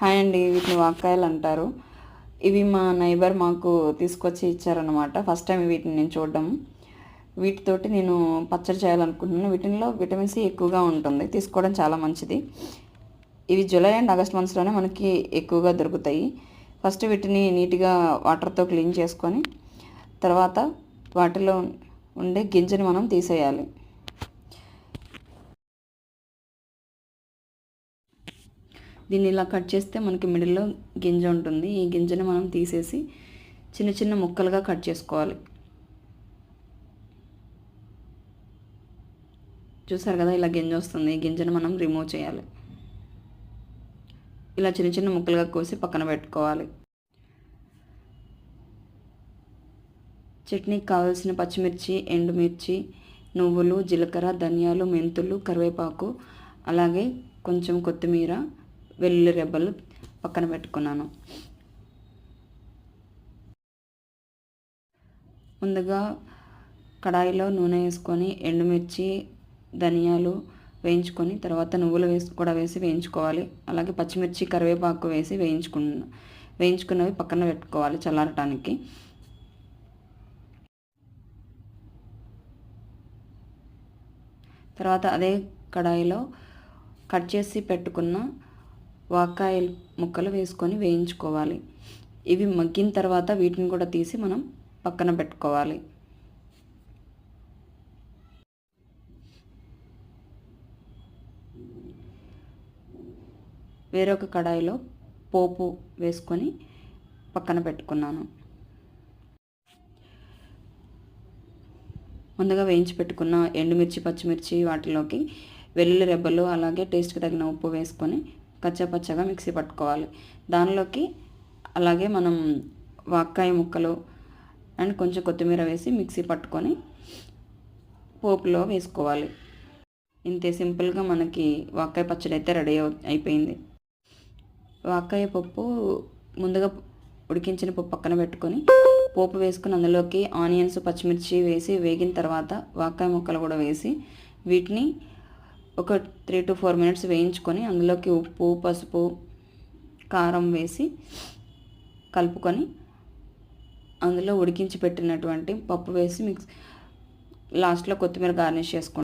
Hi అండి వీటిని వాక్కాయలు అంటారు. ఇవి మా నైబర్ మాకు తీసుకొచ్చి ఇచ్చారనమాట ఫస్ట్ టైం వీటిని నేను చూడడం. వీటితోటి నేను పచ్చడి చేయాలనుకుంటున్నాను. వీటిలో విటమిన్ సి ఎక్కువగా ఉంటుంది. తీసుకోవడం చాలా మంచిది. ఇవి జూలై అండ్ ఆగస్ట్ మంత్స్లోనే మనకి ఎక్కువగా దొరుకుతాయి. ఫస్ట్ వీటిని నీట్గా వాటర్తో క్లీన్ చేసుకొని తర్వాత వాటిలో ఉండే గింజని మనం తీసేయాలి. దీన్ని ఇలా కట్ చేస్తే మనకి మిడిల్లో గింజ ఉంటుంది. ఈ గింజని మనం తీసేసి చిన్న చిన్న ముక్కలుగా కట్ చేసుకోవాలి. చూసారు కదా ఇలా గింజ వస్తుంది. ఈ గింజను మనం రిమూవ్ చేయాలి. ఇలా చిన్న చిన్న ముక్కలుగా కోసి పక్కన పెట్టుకోవాలి. చట్నీకి కావాల్సిన పచ్చిమిర్చి ఎండుమిర్చి నువ్వులు జీలకర్ర ధనియాలు మెంతులు కరివేపాకు అలాగే కొంచెం కొత్తిమీర వెల్లుల్లి రెబ్బలు పక్కన పెట్టుకున్నాను. ముందుగా కడాయిలో నూనె వేసుకొని ఎండుమిర్చి ధనియాలు వేయించుకొని తర్వాత నువ్వులు వేసి కూడా వేసి వేయించుకోవాలి. అలాగే పచ్చిమిర్చి కరివేపాకు వేసి వేయించుకున్న వేయించుకున్నవి పక్కన పెట్టుకోవాలి చల్లారటానికి. తర్వాత అదే కడాయిలో కట్ చేసి పెట్టుకున్న వాకాయ ముక్కలు వేసుకొని వేయించుకోవాలి. ఇవి మగ్గిన తర్వాత వీటిని కూడా తీసి మనం పక్కన పెట్టుకోవాలి. వేరొక కడాయిలో పోపు వేసుకొని పక్కన పెట్టుకున్నాను. ముందుగా వేయించి పెట్టుకున్న ఎండుమిర్చి పచ్చిమిర్చి వాటిలోకి వెల్లుల్లి రెబ్బలు అలాగే టేస్ట్కి తగిన ఉప్పు వేసుకొని కచ్చాపచ్చగా మిక్సీ పట్టుకోవాలి. దానిలోకి అలాగే మనం వాక్కాయ ముక్కలు అండ్ కొంచెం కొత్తిమీర వేసి మిక్సీ పట్టుకొని పోపులో వేసుకోవాలి. ఇంతే సింపుల్గా మనకి వాక్కాయ పచ్చడి అయితే రెడీ అయిపోయింది. వాక్కాయ పప్పు ముందుగా ఉడికించిన పప్పు పక్కన పెట్టుకొని పోపు వేసుకుని అందులోకి ఆనియన్స్ పచ్చిమిర్చి వేసి వేగిన తర్వాత వాక్కాయ ముక్కలు కూడా వేసి వీటిని ఒక త్రీ టు ఫోర్ మినిట్స్ వేయించుకొని అందులోకి ఉప్పు పసుపు కారం వేసి కలుపుకొని అందులో ఉడికించి పెట్టినటువంటి పప్పు వేసి మిక్స్ లాస్ట్లో కొత్తిమీర గార్నిష్ చేసుకుంటాం.